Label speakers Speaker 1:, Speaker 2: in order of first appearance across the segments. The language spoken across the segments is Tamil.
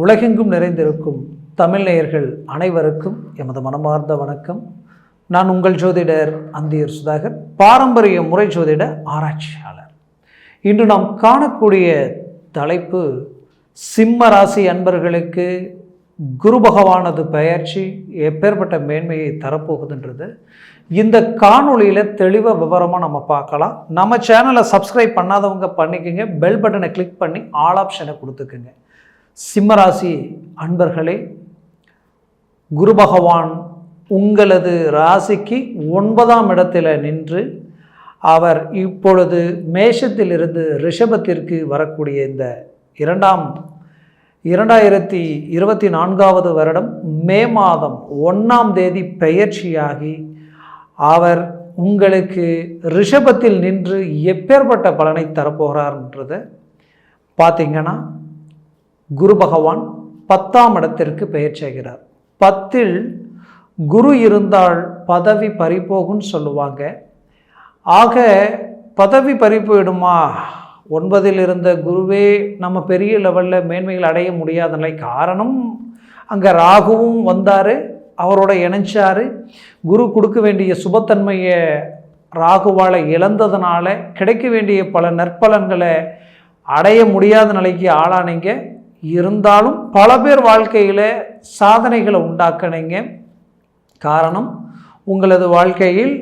Speaker 1: உலகெங்கும் நிறைந்திருக்கும் தமிழ் நேயர்கள் அனைவருக்கும் எமது மனமார்ந்த வணக்கம். நான் உங்கள் ஜோதிடர் அந்தியர் சுதாகர் பாரம்பரிய முறை ஜோதிட ஆராய்ச்சியாளர். இன்று நாம் காணக்கூடிய தலைப்பு சிம்ம ராசி அன்பர்களுக்கு குரு பகவானது பெயர்ச்சி எப்பேற்பட்ட மேன்மையை தரப்போகுதுன்றது. இந்த காணொளியில் தெளிவாக விவரமாக நம்ம பார்க்கலாம். நம்ம சேனலை சப்ஸ்கிரைப் பண்ணாதவங்க பண்ணிக்கோங்க. பெல் பட்டனை கிளிக் பண்ணி ஆல் ஆப்ஷனை கொடுத்துக்குங்க. சிம்மராசி அன்பர்களே குரு பகவான் உங்களது ராசிக்கு ஒன்பதாம் இடத்தில் நின்று அவர் இப்பொழுது மேஷத்திலிருந்து ரிஷபத்திற்கு வரக்கூடிய இந்த இரண்டாம் இரண்டாயிரத்தி இருபத்தி நான்காவது வருடம் மே மாதம் ஒன்றாம் தேதி பெயர்ச்சியாகி அவர் உங்களுக்கு ரிஷபத்தில் நின்று எப்பேற்பட்ட பலனை தரப்போகிறார்ன்றதை பார்த்திங்கன்னா குரு பகவான் பத்தாம் இடத்திற்கு பெயர் செய்கிறார். பத்தில் குரு இருந்தால் பதவி பறிபோகும்னு சொல்லுவாங்க. ஆக பதவி பறிப்போயிடுமா ஒன்பதில் இருந்த குருவே நம்ம பெரிய லெவலில் மேன்மைகள் அடைய முடியாத நிலை. காரணம் அங்கே ராகுவும் வந்தார் அவரோட இணைச்சார் குரு கொடுக்க வேண்டிய சுபத்தன்மையை ராகுவால் இழந்ததுனால கிடைக்க வேண்டிய பல நற்பலன்களை அடைய முடியாத நிலைக்கு ஆளானீங்க. இருந்தாலும் பல பேர் வாழ்க்கையில் சாதனைகளை உண்டாக்கினீங்க. காரணம் உங்களது வாழ்க்கையில்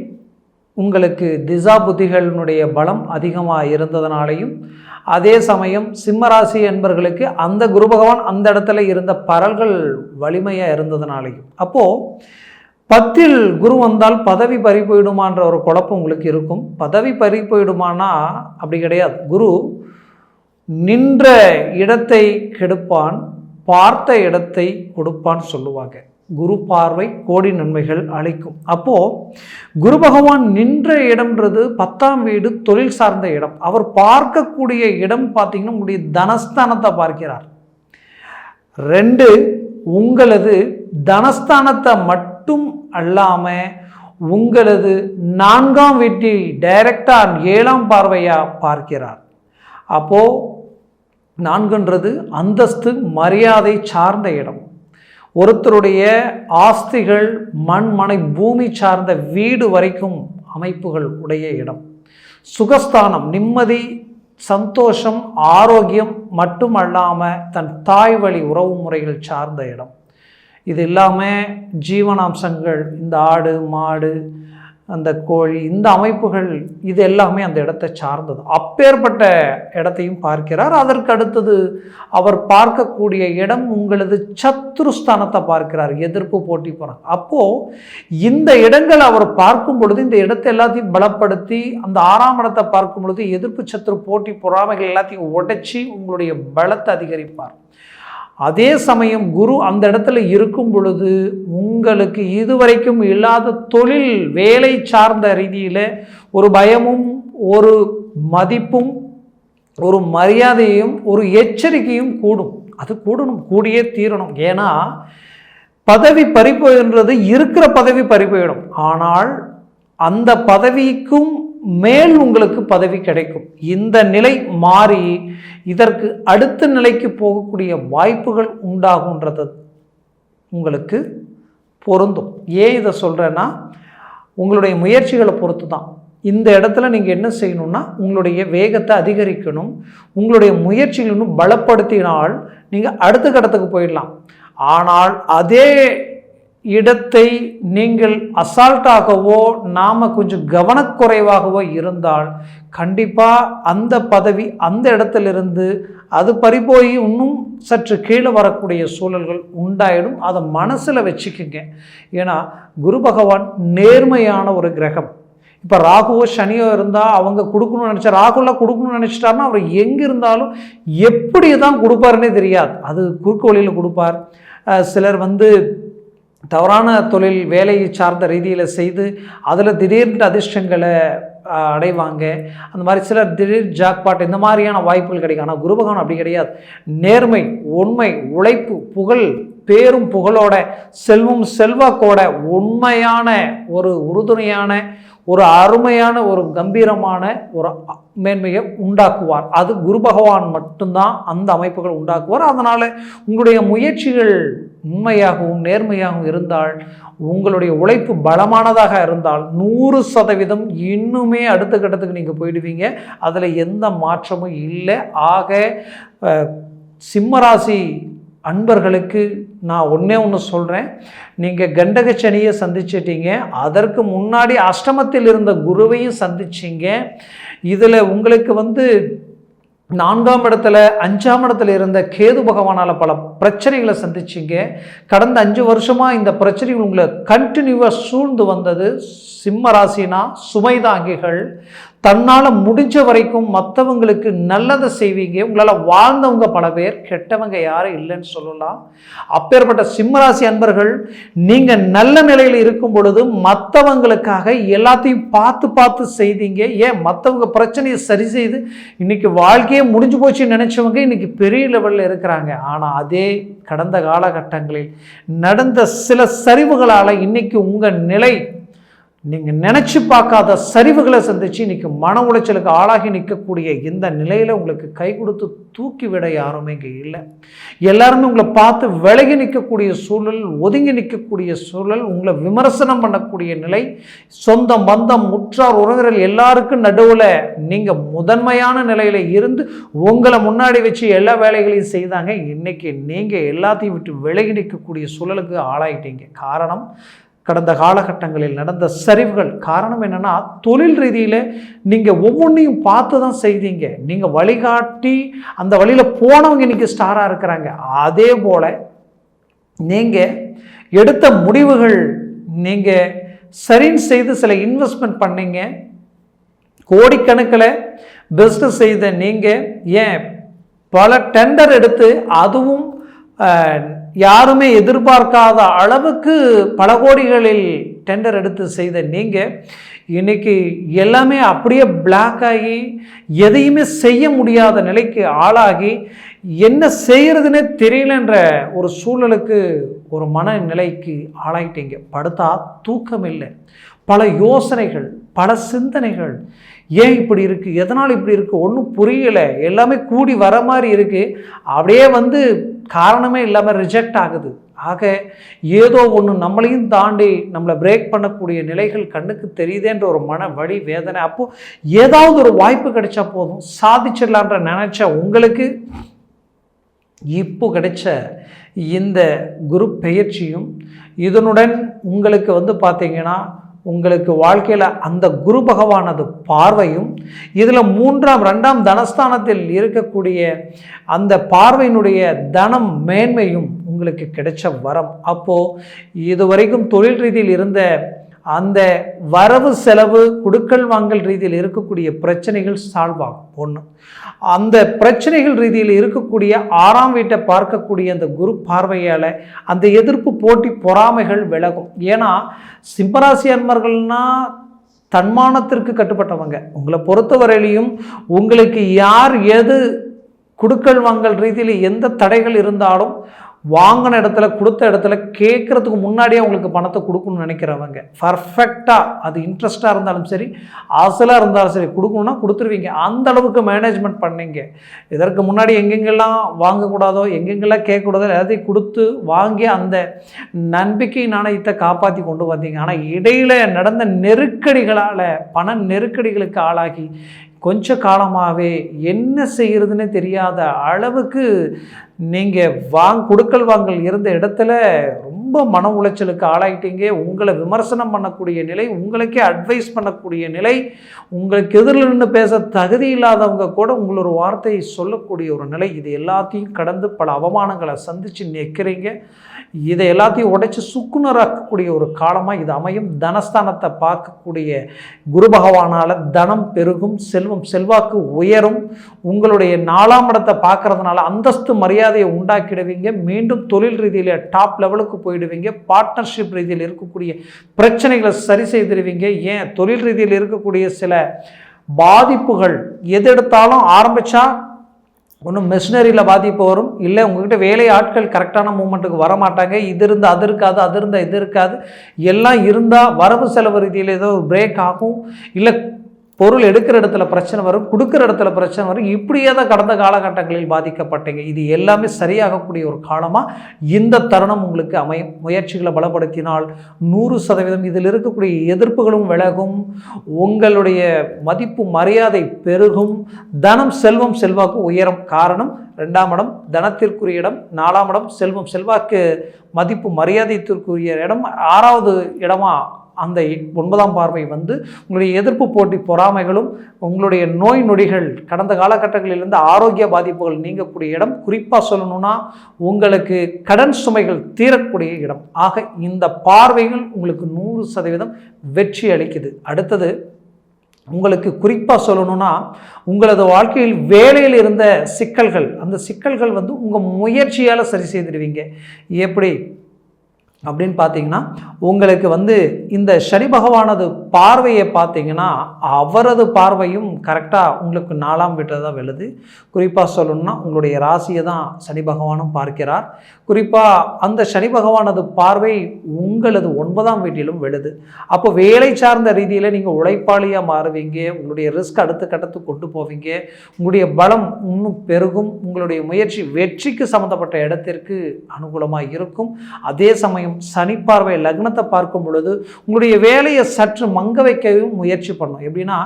Speaker 1: உங்களுக்கு திசா புத்திகளினுடைய பலம் அதிகமாக இருந்ததுனாலையும் அதே சமயம் சிம்மராசி என்பர்களுக்கு அந்த குரு பகவான் அந்த இடத்துல இருந்த பரல்கள் வலிமையாக இருந்ததுனாலையும். அப்போது பத்தில் குரு வந்தால் பதவி பறி போயிடுமான்ற ஒரு குழப்பம் உங்களுக்கு இருக்கும். பதவி பறி போயிடுமானா அப்படி கிடையாது. குரு நின்ற இடத்தை கெடுப்பான் பார்த்த இடத்தை கொடுப்பான்னு சொல்லுவாங்க. குரு பார்வை கோடி நன்மைகள் அளிக்கும். அப்போது குரு பகவான் நின்ற இடம்ன்றது பத்தாம் வீடு தொழில் சார்ந்த இடம். அவர் பார்க்கக்கூடிய இடம் பார்த்தீங்கன்னா உங்களுடைய தனஸ்தானத்தை பார்க்கிறார். ரெண்டு உங்களது தனஸ்தானத்தை மட்டும் அல்லாமல் உங்களது நான்காம் வீட்டை டைரக்டாக ஏழாம் பார்வையாக பார்க்கிறார். அப்போது நான்குன்றது அந்தஸ்து மரியாதை சார்ந்த இடம். ஒருத்தருடைய ஆஸ்திகள் மண் மனை பூமி சார்ந்த வீடு வரைக்கும் அமைப்புகள் உடைய இடம். சுகஸ்தானம் நிம்மதி சந்தோஷம் ஆரோக்கியம் மட்டுமல்லாமல் தன் தாய் வழி உறவு முறைகள் சார்ந்த இடம். இது இல்லாமல் ஜீவனாம்சங்கள் இந்த ஆடு மாடு அந்த கோழி இந்த அமைப்புகள் இது எல்லாமே அந்த இடத்தை சார்ந்தது. அப்பேற்பட்ட இடத்தையும் பார்க்கிறார். அதற்கு அடுத்தது அவர் பார்க்கக்கூடிய இடம் உங்களது சத்ருஸ்தானத்தை பார்க்கிறார். எதிர்ப்பு போட்டி போகிறாங்க அப்போது இந்த இடங்கள் அவர் பார்க்கும் பொழுது இந்த இடத்தை எல்லாத்தையும் பலப்படுத்தி அந்த ஆறாம் இடத்தை பார்க்கும் பொழுது எதிர்ப்பு சத்ரு போட்டி பொறாமைகள் எல்லாத்தையும் உடைச்சி உங்களுடைய பலத்தை அதிகரிப்பார். அதே சமயம் குரு அந்த இடத்துல இருக்கும் பொழுது உங்களுக்கு இதுவரைக்கும் இல்லாத தொழில் வேலை சார்ந்த ரீதியில் ஒரு பயமும் ஒரு மதிப்பும் ஒரு மரியாதையும் ஒரு எச்சரிக்கையும் கூடும். அது கூடணும் கூடியே தீரணும். ஏன்னா பதவி பறிப்போயின்றது இருக்கிற பதவி பறிப்போயிடும் ஆனால் அந்த பதவிக்கும் மேல் உங்களுக்கு பதவி கிடைக்கும். இந்த நிலை மாறி இதற்கு அடுத்த நிலைக்கு போகக்கூடிய வாய்ப்புகள் உண்டாகுன்றது உங்களுக்கு பொருந்தும். ஏன் இதை சொல்கிறேன்னா உங்களுடைய முயற்சிகளை பொறுத்து தான் இந்த இடத்துல நீங்கள் என்ன செய்யணும்னா உங்களுடைய வேகத்தை அதிகரிக்கணும். உங்களுடைய முயற்சிகள் இன்னும் பலப்படுத்தினால் நீங்கள் அடுத்த கட்டத்துக்கு போயிடலாம். ஆனால் அதே இடத்தை நீங்கள் அசால்ட்டாகவோ நாம் கொஞ்சம் கவனக்குறைவாகவோ இருந்தால் கண்டிப்பாக அந்த பதவி அந்த இடத்திலிருந்து அது பறிபோய் இன்னும் சற்று கீழே வரக்கூடிய சூழல்கள் உண்டாயிடும். அதை மனசில் வச்சுக்கோங்க. ஏன்னா குரு பகவான் நேர்மையான ஒரு கிரகம். இப்போ ராகுவோ சனியோ இருந்தால் அவங்க கொடுக்கணும்னு நினச்சா ராகுலாம் கொடுக்கணும்னு நினச்சிட்டாருன்னா அவர் எங்கே இருந்தாலும் எப்படி தான் கொடுப்பாருன்னே தெரியாது. அது குறுக்கு வழியில் கொடுப்பார். சிலர் வந்து தவறான தொழில் வேலையை சார்ந்த ரீதியில் செய்து அதில் திடீர்னு அதிர்ஷ்டங்களை அடைவாங்க. அந்த மாதிரி சிலர் திடீர் ஜாக்பாட் இந்த மாதிரியான வாய்ப்புகள் கிடைக்கும். ஆனால் குருபகவான் அப்படி கிடையாது. நேர்மை உண்மை உழைப்பு புகழ் பேரும் புகழோட செல்வம் செல்வாக்கோட உண்மையான ஒரு உறுதுணையான ஒரு அருமையான ஒரு கம்பீரமான ஒரு மேன்மையை உண்டாக்குவார். அது குரு பகவான் மட்டும்தான் அந்த அமைப்புகள் உண்டாக்குவார். அதனால் உங்களுடைய முயற்சிகள் உண்மையாகவும் நேர்மையாகவும் இருந்தால் உங்களுடைய உழைப்பு பலமானதாக இருந்தால் நூறு சதவீதம் இன்னுமே அடுத்த கட்டத்துக்கு நீங்கள் போயிடுவீங்க. அதில் எந்த மாற்றமும் இல்லை. ஆக சிம்மராசி அன்பர்களுக்கு நான் ஒன்றே ஒன்று சொல்கிறேன் நீங்கள் கண்டகச்சனியை சந்திச்சிட்டீங்க. அதற்கு முன்னாடி அஷ்டமத்தில் இருந்த குருவையும் சந்திச்சிங்க. இதில் உங்களுக்கு வந்து நான்காம் இடத்துல அஞ்சாம் இடத்துல இருந்த கேது பகவானால் பல பிரச்சனைகளை சந்திச்சிங்க. கடந்த அஞ்சு வருஷமாக இந்த பிரச்சனைகள் உங்களை கண்டினியூவாக சூழ்ந்து வந்தது. சிம்ம ராசினா சுமைதாங்கிகள். தன்னால் முடிஞ்ச வரைக்கும் மற்றவங்களுக்கு நல்லதை செய்வீங்க. உங்களால் வாழ்ந்தவங்க பல பேர் கெட்டவங்க யாரும் இல்லைன்னு சொல்லலாம். அப்பேற்பட்ட சிம்மராசி அன்பர்கள் நீங்கள் நல்ல நிலையில் இருக்கும் பொழுது மற்றவங்களுக்காக எல்லாத்தையும் பார்த்து பார்த்து செய்தீங்க. ஏன்? மற்றவங்க பிரச்சனையை சரி செய்து இன்றைக்கி வாழ்க்கையே முடிஞ்சு போச்சுன்னு நினச்சவங்க இன்றைக்கி பெரிய லெவலில் இருக்கிறாங்க. ஆனால் அதே கடந்த காலகட்டங்களில் நடந்த சில சரிவுகளால் இன்றைக்கி உங்கள் நிலை நீங்கள் நினச்சி பார்க்காத சரிவுகளை சந்தித்து இன்றைக்கி மன உளைச்சலுக்கு ஆளாகி நிற்கக்கூடிய இந்த நிலையில் உங்களுக்கு கை கொடுத்து தூக்கி விட யாருமே இங்கே இல்லை. எல்லாருமே உங்களை பார்த்து விலகி நிற்கக்கூடிய சூழல் ஒதுங்கி நிற்கக்கூடிய சூழல் உங்களை விமர்சனம் பண்ணக்கூடிய நிலை சொந்த பந்தம் முற்றார் உறவினர்கள் எல்லாருக்கும் நடுவில் நீங்கள் முதன்மையான நிலையில் இருந்து உங்களை முன்னாடி வச்சு எல்லா வேலைகளையும் செய்தாங்க. இன்றைக்கி நீங்கள் எல்லாத்தையும் விட்டு விலகி நிற்கக்கூடிய சூழலுக்கு ஆளாயிட்டீங்க. காரணம் கடந்த காலகட்டங்களில் நடந்த சரிவுகள் காரணம் என்னென்னா தொழில் ரீதியில் நீங்கள் ஒவ்வொன்றையும் பார்த்து தான் செய்தீங்க. நீங்கள் வழிகாட்டி அந்த வழியில் போனவங்க இன்றைக்கி ஸ்டாராக இருக்கிறாங்க. அதே போல் நீங்கள் எடுத்த முடிவுகள் நீங்கள் சரின்னு செய்து சில இன்வெஸ்ட்மெண்ட் பண்ணீங்க. கோடிக்கணக்கில் பிஸ்னஸ் செய்த நீங்கள் ஏன் பல டெண்டர் எடுத்து அதுவும் யாருமே எதிர்பார்க்காத அளவுக்கு பல கோடிகளில் டெண்டர் எடுத்து செய்த நீங்கள் இன்றைக்கி எல்லாமே அப்படியே பிளாக் ஆகி எதையுமே செய்ய முடியாத நிலைக்கு ஆளாகி என்ன செய்கிறதுனே தெரியலன்ற ஒரு சூழலுக்கு ஒரு மனநிலைக்கு ஆளாயிட்டீங்க. படுத்தா தூக்கம் இல்லை பல யோசனைகள் பல சிந்தனைகள் ஏன் இப்படி இருக்குது எதனால் இப்படி இருக்குது ஒன்றும் புரியலை. எல்லாமே கூடி வர மாதிரி இருக்குது அப்படியே வந்து காரணமே இல்லாமல் ரிஜெக்ட் ஆகுது. ஆக ஏதோ ஒன்று நம்மளையும் தாண்டி நம்மளை பிரேக் பண்ணக்கூடிய நிலைகள் கண்ணுக்கு தெரியுதேன்ற ஒரு மன வழி வேதனை. அப்போது ஏதாவது ஒரு வாய்ப்பு கிடைச்சா போதும். சாதிச்சிடலான்ற நினச்ச உங்களுக்கு இப்போ கிடைச்ச இந்த குரு பெயர்ச்சியும் இதனுடன் உங்களுக்கு வந்து பார்த்திங்கன்னா உங்களுக்கு வாழ்க்கையில் அந்த குரு பகவானது பார்வையும் இதில் மூன்றாம் ரெண்டாம் தனஸ்தானத்தில் இருக்கக்கூடிய அந்த பார்வையினுடைய தனம் மேன்மையும் உங்களுக்கு கிடைச்ச வரம். அப்போது இதுவரைக்கும் தொழில் ரீதியில் இருந்த அந்த வரவு செலவு குடுக்கல் வாங்கல் ரீதியில் இருக்கக்கூடிய பிரச்சனைகள் சால்வ் ஆகும். ஒன்று அந்த பிரச்சனைகள் ரீதியில் இருக்கக்கூடிய ஆறாம் வீட்டை பார்க்கக்கூடிய அந்த குரு பார்வையால் அந்த எதிர்ப்பு போட்டி பொறாமைகள் விலகும். ஏன்னா சிம்மராசி தன்மானத்திற்கு கட்டுப்பட்டவங்க. உங்களை பொறுத்தவரையிலையும் உங்களுக்கு யார் எது குடுக்கல் வாங்கல் ரீதியில் எந்த தடைகள் இருந்தாலும் வாங்கின இடத்துல கொடுத்த இடத்துல கேட்குறதுக்கு முன்னாடியே உங்களுக்கு பணத்தை கொடுக்கணும்னு நினைக்கிறவங்க. பர்ஃபெக்டாக அது இன்ட்ரெஸ்ட்டாக இருந்தாலும் சரி அசலாக இருந்தாலும் சரி கொடுக்கணுன்னா கொடுத்துருவீங்க. அந்த அளவுக்கு மேனேஜ்மெண்ட் பண்ணீங்க. இதற்கு முன்னாடி எங்கெங்கெல்லாம் வாங்கக்கூடாதோ எங்கெங்கெல்லாம் கேட்கக்கூடாதோ எல்லாத்தையும் கொடுத்து வாங்கி அந்த நம்பிக்கை நாணயத்தை காப்பாற்றி கொண்டு வந்தீங்க. ஆனால் இடையில் நடந்த நெருக்கடிகளால் பண நெருக்கடிகளுக்கு ஆளாகி கொஞ்ச காலமாகவே என்ன செய்கிறதுன்னு தெரியாத அளவுக்கு நீங்கள் வாங் கொடுக்கல் வாங்கல் இருந்த இடத்துல ரொம்ப மன உளைச்சலுக்கு ஆளாயிட்டீங்க. உங்களை விமர்சனம் பண்ணக்கூடிய நிலை உங்களுக்கே அட்வைஸ் பண்ணக்கூடிய நிலை உங்களுக்கு எதிரில் நின்று பேச தகுதி இல்லாதவங்க கூட உங்களோட வார்த்தையை சொல்லக்கூடிய ஒரு நிலை. இது எல்லாத்தையும் கடந்து பல அவமானங்களை சந்தித்து நிற்கிறீங்க. இதை எல்லாத்தையும் உடைச்சி சுக்குனராக்கக்கூடிய ஒரு காலமாக இது அமையும். தனஸ்தானத்தை பார்க்கக்கூடிய குரு பகவானால் தனம் பெருகும் செல்வம் செல்வாக்கு உயரும். உங்களுடைய நாலாம் இடத்தை பார்க்கறதுனால அந்தஸ்து மரியாதையை உண்டாக்கிடுவீங்க. மீண்டும் தொழில் ரீதியில் டாப் லெவலுக்கு போயிடுவீங்க. பார்ட்னர்ஷிப் ரீதியில் இருக்கக்கூடிய பிரச்சனைகளை சரி செய்திருவீங்க. ஏன்? தொழில் ரீதியில் இருக்கக்கூடிய சில பாதிப்புகள் எது எடுத்தாலும் ஆரம்பித்தா ஒன்றும் மெஷினரியில் பாதிப்பு வரும். இல்லை உங்ககிட்ட வேலை ஆட்கள் கரெக்டான மூமெண்ட்டுக்கு வர மாட்டாங்க இது இருந்தால் அது இருக்காது அது இருந்தால் இது இருக்காது. எல்லாம் இருந்தால் வரவு செலவு ரீதியில் ஏதோ ஒரு பிரேக் ஆகும். இல்லை பொருள் எடுக்கிற இடத்துல பிரச்சனை வரும் கொடுக்குற இடத்துல பிரச்சனை வரும். இப்படியே தான் கடந்த காலகட்டங்களில் பாதிக்கப்பட்டீங்க. இது எல்லாமே சரியாகக்கூடிய ஒரு காலமாக இந்த தருணம் உங்களுக்கு அமையும். முயற்சிகளை பலப்படுத்தினால் நூறு சதவீதம் இதில் இருக்கக்கூடிய எதிர்ப்புகளும் விலகும். உங்களுடைய மதிப்பு மரியாதை பெருகும். தனம் செல்வம் செல்வாக்கு உயரும். காரணம் ரெண்டாம் இடம் தனத்திற்குரிய இடம் நாலாம் இடம் செல்வம் செல்வாக்கு மதிப்பு மரியாதைத்திற்குரிய இடம் ஆறாவது இடமா அந்த ஒன்பதாம் பார்வை வந்து உங்களுடைய எதிர்ப்பு போட்டி பொறாமைகளும் உங்களுடைய நோய் நொடிகள் கடந்த காலகட்டங்களிலிருந்து ஆரோக்கிய பாதிப்புகள் நீங்கக்கூடிய இடம். குறிப்பாக சொல்லணும்னா உங்களுக்கு கடன் சுமைகள் தீரக்கூடிய இடம். ஆக இந்த பார்வைகள் உங்களுக்கு நூறு சதவீதம் வெற்றி அளிக்குது. அடுத்தது உங்களுக்கு குறிப்பாக சொல்லணும்னா உங்களது வாழ்க்கையில் வேலையில் இருந்த சிக்கல்கள் அந்த சிக்கல்கள் வந்து உங்கள் முயற்சியால் சரி செய்திருவீங்க எப்படி? அப்படின்னு பார்த்தீங்கன்னா உங்களுக்கு வந்து இந்த சனி பகவானது பார்வையை பார்த்தீங்கன்னா அவரது பார்வையும் கரெக்டாக உங்களுக்கு நாலாம் வீட்டில் தான் வெளுது குறிப்பாக சொல்லணும்னா உங்களுடைய ராசியை தான் சனி பகவானும் பார்க்கிறார். குறிப்பாக அந்த சனி பகவானது பார்வை உங்களது ஒன்பதாம் வீட்டிலும் வெளுது அப்போ வேலை சார்ந்த ரீதியில் நீங்கள் உழைப்பாளியாக மாறுவீங்க உங்களுடைய ரிஸ்க் அடுத்த கட்டத்துக்கு கொண்டு போவீங்க உங்களுடைய பலம் இன்னும் பெருகும் உங்களுடைய முயற்சி வெற்றிக்கு சம்மந்தப்பட்ட இடத்திற்கு அனுகூலமாக இருக்கும். அதே சமயம் சனி பார்வை லக்னத்தை பார்க்கும் பொழுது உங்களுடைய வேலையை சற்று மங்க வைக்கவும் முயற்சி பண்ணும். எப்படின்னா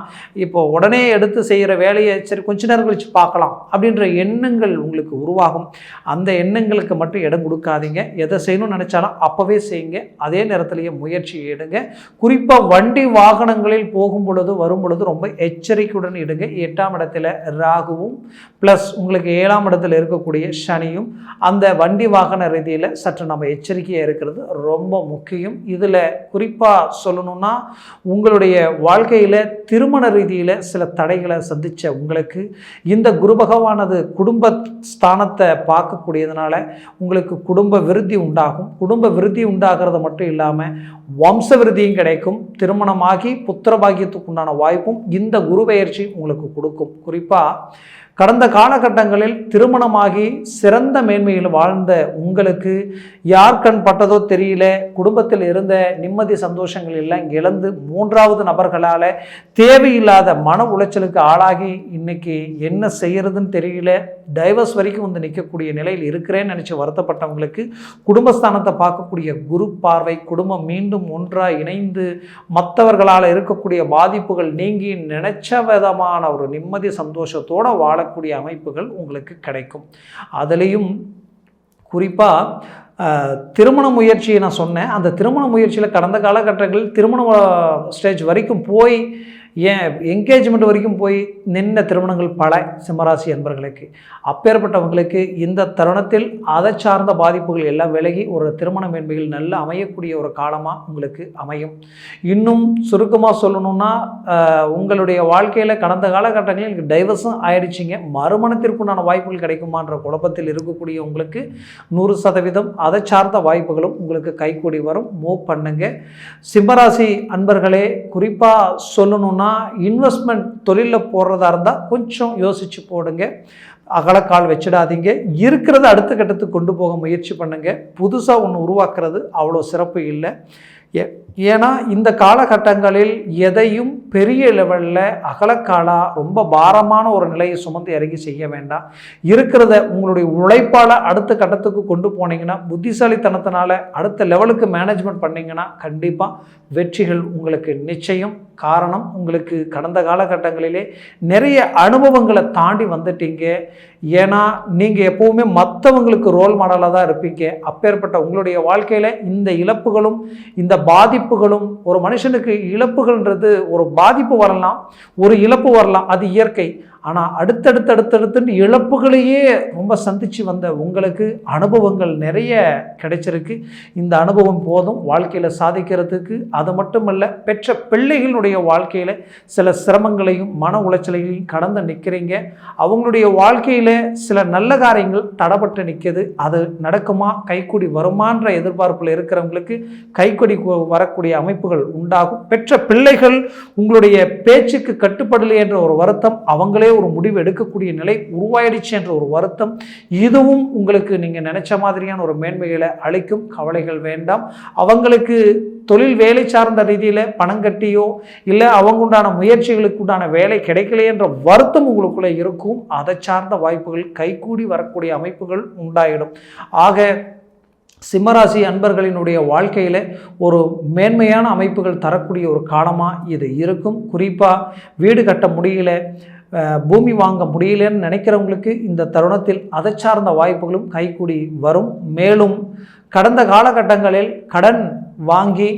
Speaker 1: இப்போ உடனே எடுத்து செய்கிற வேலையை சரி கொஞ்ச நேரம் கழிச்சு பார்க்கலாம் அப்படின்ற எண்ணங்கள் உங்களுக்கு உருவாகும். அந்த எண்ணங்களுக்கு மட்டும் இடம் கொடுக்காதீங்க. எதை செய்யணும்னு நினச்சாலும் அப்போவே செய்யுங்க. அதே நேரத்திலேயே முயற்சி எடுங்க. குறிப்பாக வண்டி வாகனங்களில் போகும் பொழுது வரும் பொழுது ரொம்ப எச்சரிக்கையுடன் இடுங்க. எட்டாம் இடத்துல ராகுவும் ப்ளஸ் உங்களுக்கு ஏழாம் இடத்துல இருக்கக்கூடிய சனியும் அந்த வண்டி வாகன ரீதியில் சற்று நம்ம எச்சரிக்கையாக இருக்கிறது ரொம்ப முக்கியம். இதில் குறிப்பாக சொல்லணும்னா உங்களுடைய வாழ்க்கையில் திருமண ரீதியில் சில தடைகளை சந்தித்த உங்களுக்கு இந்த குரு பகவானது குடும்ப ஸ்தானத்தை பார்க்கக்கூடியதுனால உங்களுக்கு குடும்ப விருத்தி உண்டாகும். குடும்ப விருத்தி உண்டாகிறது மட்டும் இல்லாமல் வம்ச விருத்தியும் கிடைக்கும். திருமணமாகி புத்திர பாக்கியத்துக்கு உண்டான வாய்ப்பும் இந்த குரு பெயர்ச்சி உங்களுக்கு கொடுக்கும். குறிப்பாக கடந்த காலகட்டங்களில் திருமணமாகி சிறந்த மேன்மையில் வாழ்ந்த உங்களுக்கு யார் கண் பட்டதோ தெரியல குடும்பத்தில் இருந்த நிம்மதி சந்தோஷங்கள் எல்லாம் இழந்து மூன்றாவது நபர்களால் தேவையில்லாத மன உளைச்சலுக்கு ஆளாகி இன்னைக்கு என்ன செய்யறதுன்னு தெரியல. டைவர்ஸ் வரைக்கும் வந்து நிற்கக்கூடிய நிலையில் இருக்கிறேன்னு நினச்சி வருத்தப்பட்டவங்களுக்கு குடும்பஸ்தானத்தை பார்க்கக்கூடிய குரு பார்வை குடும்பம் மீண்டும் ஒன்றாக இணைந்து மற்றவர்களால் இருக்கக்கூடிய பாதிப்புகள் நீங்கி நினைச்ச விதமான ஒரு நிம்மதி சந்தோஷத்தோடு வாழக்கூடிய அமைப்புகள் உங்களுக்கு கிடைக்கும். அதுலேயும் குறிப்பாக திருமண முயற்சியை நான் சொன்னேன். அந்த திருமண முயற்சியில் கடந்த காலகட்டங்களில் திருமண ஸ்டேஜ் வரைக்கும் போய் ஏன் என்கேஜ்மெண்ட் வரைக்கும் போய் நின்ற திருமணங்கள் பல சிம்மராசி என்பர்களுக்கு அப்பேற்பட்டவங்களுக்கு இந்த தருணத்தில் அதை சார்ந்த பாதிப்புகள் எல்லாம் விலகி ஒரு திருமண மேன்மைகள் நல்ல அமையக்கூடிய ஒரு காலமாக உங்களுக்கு அமையும். இன்னும் சுருக்கமாக சொல்லணும்னா உங்களுடைய வாழ்க்கையில் கடந்த காலகட்டங்களில் டைவர்ஸும் ஆயிடுச்சிங்க. மறுமணத்திற்குண்டான வாய்ப்புகள் கிடைக்குமான்ற குழப்பத்தில் இருக்கக்கூடிய உங்களுக்கு நூறு சதவீதம் அதை சார்ந்த வாய்ப்புகளும் உங்களுக்கு கைக்கூடி வரும். மூவ் பண்ணுங்க. சிம்மராசி அன்பர்களே குறிப்பாக சொல்லணும்னா சொன்னால் இன்வெஸ்ட்மெண்ட் தொழிலில் போடுறதா இருந்தால் கொஞ்சம் யோசித்து போடுங்க. அகலக்கால் வச்சிடாதீங்க. இருக்கிறத அடுத்த கட்டத்துக்கு கொண்டு போக முயற்சி பண்ணுங்கள் புதுசாக ஒன்று உருவாக்குறது அவ்வளோ சிறப்பு இல்லை. ஏன்னா இந்த காலகட்டங்களில் எதையும் பெரிய லெவலில் அகலக்காலாக ரொம்ப பாரமான ஒரு நிலையை சுமந்து இறங்கி செய்ய வேண்டாம். இருக்கிறத உங்களுடைய உழைப்பால் அடுத்த கட்டத்துக்கு கொண்டு போனீங்கன்னா புத்திசாலித்தனத்தினால அடுத்த லெவலுக்கு மேனேஜ்மெண்ட் பண்ணிங்கன்னா கண்டிப்பாக வெற்றிகள் உங்களுக்கு நிச்சயம். காரணம் உங்களுக்கு கடந்த காலகட்டங்களிலே நிறைய அனுபவங்களை தாண்டி வந்துட்டீங்க. ஏன்னா நீங்கள் எப்போவுமே மற்றவங்களுக்கு ரோல் மாடலாக தான் இருப்பீங்க. அப்பேற்பட்ட உங்களுடைய வாழ்க்கையில் இந்த இழப்புகளும் இந்த பாதிப்புகளும் ஒரு மனுஷனுக்கு இழப்புகள்ன்றது ஒரு பாதிப்பு வரலாம் ஒரு இழப்பு வரலாம் அது இயற்கை. ஆனால் அடுத்தடுத்து இழப்புகளையே ரொம்ப சந்தித்து வந்த உங்களுக்கு அனுபவங்கள் நிறைய கிடைச்சிருக்கு. இந்த அனுபவம் போதும். வாழ்க்கையில் சாதிக்கிறதுக்கு அது மட்டுமல்ல பெற்ற பிள்ளைகளுடைய வாழ்க்கையில் சில சிரமங்களையும் மன உளைச்சலையும் கடந்து நிற்கிறீங்க அவங்களுடைய வாழ்க்கையில் சில நல்ல காரியங்கள் தடப்பட்டு நிற்கிது அது நடக்குமா? கைக்கூடி வருமான்ற எதிர்பார்ப்பில் இருக்கிறவங்களுக்கு கைக்கொடி வரக்கூடிய அமைப்புகள் உண்டாகும். பெற்ற பிள்ளைகள் உங்களுடைய பேச்சுக்கு கட்டுப்படலை என்ற ஒரு வருத்தம் அவங்களே ஒரு முடிவு எடுக்கக்கூடிய நிலை உருவாயிடுச்சு என்ற ஒரு வருத்தம் இதுவும் உங்களுக்கு நீங்கள் நினச்ச மாதிரியான ஒரு மேன்மைகளை அளிக்கும். கவலைகள் வேண்டாம். அவங்களுக்கு தொழில் வேலை சார்ந்த ரீதியில் பணம் கட்டியோ இல்லை அவங்க உண்டான முயற்சிகளுக்கு உண்டான வேலை கிடைக்கலையன்ற வருத்தம் உங்களுக்குள்ளே இருக்கும். அதை சார்ந்த வாய்ப்புகள் கைகூடி வரக்கூடிய அமைப்புகள் உண்டாயிடும். ஆக சிம்மராசி அன்பர்களினுடைய வாழ்க்கையில் ஒரு மேன்மையான அமைப்புகள் தரக்கூடிய ஒரு காலமாக இது இருக்கும். குறிப்பாக வீடு கட்ட முடியல பூமி வாங்க முடியலன்னு நினைக்கிறவங்களுக்கு இந்த தருணத்தில் அதை சார்ந்த வாய்ப்புகளும் கைக்கூடி வரும். மேலும் கடந்த காலகட்டங்களில் கடன் வாங்கி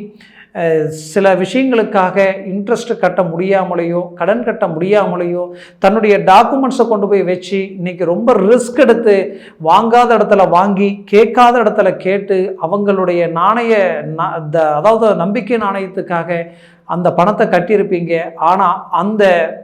Speaker 1: சில விஷயங்களுக்காக இன்ட்ரெஸ்ட் கட்ட முடியாமலேயோ கடன் கட்ட முடியாமலேயோ தன்னுடைய டாக்குமெண்ட்ஸை கொண்டு போய் வச்சு இன்றைக்கி ரொம்ப ரிஸ்க் எடுத்து வாங்காத இடத்துல வாங்கி கேட்காத இடத்துல கேட்டு அவங்களுடைய நாணய அதாவது நம்பிக்கை நாணயத்துக்காக அந்த பணத்தை கட்டியிருப்பீங்க. ஆனால் அந்த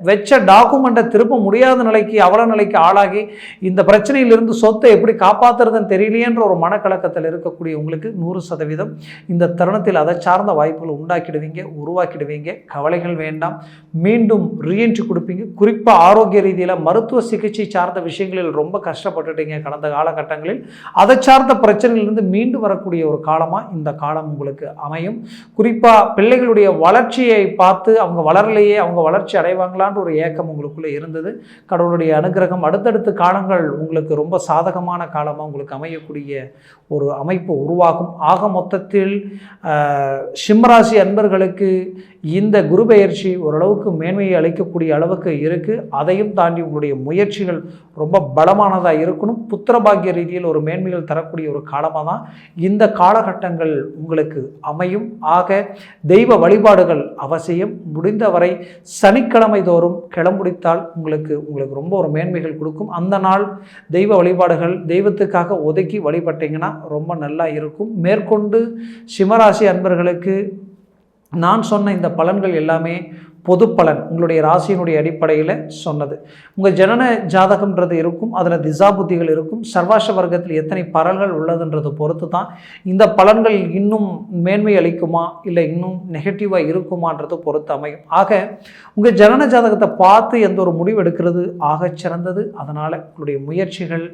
Speaker 1: வச்ச டாக்குமெண்ட்டை திருப்ப முடியாத நிலைக்கு அவல நிலைக்கு ஆளாகி இந்த பிரச்சனையிலிருந்து சொத்தை எப்படி காப்பாற்றுறதுன்னு தெரியலையன்ற ஒரு மனக்கலக்கத்தில் இருக்கக்கூடிய உங்களுக்கு நூறு சதவீதம் இந்த தருணத்தில் அதை சார்ந்த வாய்ப்புகள் உண்டாக்கிடுவீங்க உருவாக்கிடுவீங்க. கவலைகள் வேண்டாம். மீண்டும் ரீஎன்ட்ரி கொடுப்பீங்க. குறிப்பாக ஆரோக்கிய ரீதியில் மருத்துவ சிகிச்சை சார்ந்த விஷயங்களில் ரொம்ப கஷ்டப்பட்டுட்டீங்க கடந்த காலகட்டங்களில். அதை சார்ந்த பிரச்சனையிலிருந்து மீண்டு வரக்கூடிய ஒரு காலமாக இந்த காலம் உங்களுக்கு அமையும். குறிப்பாக பிள்ளைகளுடைய வளர்ச்சி வளர்ச்சியை பார்த்து அவங்க வளரலையே அவங்க வளர்ச்சி அடைவாங்களான்ற ஒரு ஏக்கம் உங்களுக்குள்ளே இருந்தது. கடவுளுடைய அனுகிரகம் அடுத்தடுத்த காலங்கள் உங்களுக்கு ரொம்ப சாதகமான காலமாக உங்களுக்கு அமையக்கூடிய ஒரு அமைப்பு உருவாகும். ஆக மொத்தத்தில் சிம்மராசி அன்பர்களுக்கு இந்த குரு பெயர்ச்சி ஓரளவுக்கு மேன்மையை அளிக்கக்கூடிய அளவுக்கு இருக்குது அதையும் தாண்டி உங்களுடைய முயற்சிகள் ரொம்ப பலமானதாக இருக்கணும். புத்திரபாகிய ரீதியில் ஒரு மேன்மைகள் தரக்கூடிய ஒரு காலமாக தான் இந்த காலகட்டங்கள் உங்களுக்கு அமையும். ஆக தெய்வ வழிபாடுகள் வழிபாடுகள் அவசியம் முடிந்தவரை சனிக்கிழமை தோறும் கிளம்புடித்தால் உங்களுக்கு உங்களுக்கு ரொம்ப ஒரு மேன்மைகள் கொடுக்கும். அந்த நாள் தெய்வ வழிபாடுகள் தெய்வத்துக்காக ஒதுக்கி வழிபட்டீங்கன்னா ரொம்ப நல்லா இருக்கும். மேற்கொண்டு சிம்மராசி அன்பர்களுக்கு நான் சொன்ன இந்த பலன்கள் எல்லாமே பொது பலன் உங்களுடைய ராசியினுடைய அடிப்படையில் சொன்னது. உங்கள் ஜனன ஜாதகம்ன்றது இருக்கும் அதில் திசா புத்திகள் இருக்கும் சர்வாச வர்க்கத்தில் எத்தனை பலன்கள் உள்ளதுன்றது பொறுத்து தான் இந்த பலன்கள் இன்னும் மேன்மை அளிக்குமா இல்லை இன்னும் நெகட்டிவாக இருக்குமான்றது பொறுத்து அமையும். ஆக உங்கள் ஜனன ஜாதகத்தை பார்த்து எந்த ஒரு முடிவு எடுக்கிறது ஆகச் சிறந்தது. அதனால் உங்களுடைய முயற்சிகள்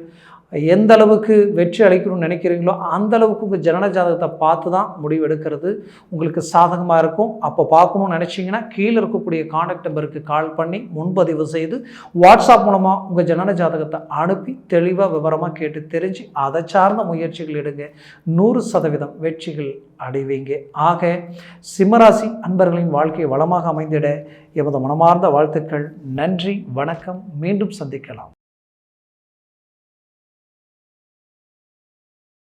Speaker 1: எந்த அளவுக்கு வெற்றி அளிக்கணும்னு நினைக்கிறீங்களோ அந்த அளவுக்கு உங்கள் ஜனன ஜாதகத்தை பார்த்து தான் முடிவு எடுக்கிறது. உங்களுக்கு சாதகமாக இருக்கும். அப்போ பார்க்கணும்னு நினச்சிங்கன்னா கீழே இருக்கக்கூடிய கான்டாக்ட் நம்பருக்கு கால் பண்ணி முன்பதிவு செய்து வாட்ஸ்அப் மூலமாக உங்கள் ஜனன ஜாதகத்தை அனுப்பி தெளிவாக விவரமாக கேட்டு தெரிஞ்சு அதை சார்ந்த முயற்சிகள் எடுங்க. நூறு சதவீதம் வெற்றிகள் அடைவீங்க. ஆக சிம்மராசி அன்பர்களின் வாழ்க்கையை வளமாக அமைந்திட எமது மனமார்ந்த வாழ்த்துக்கள். நன்றி வணக்கம். மீண்டும் சந்திக்கலாம்.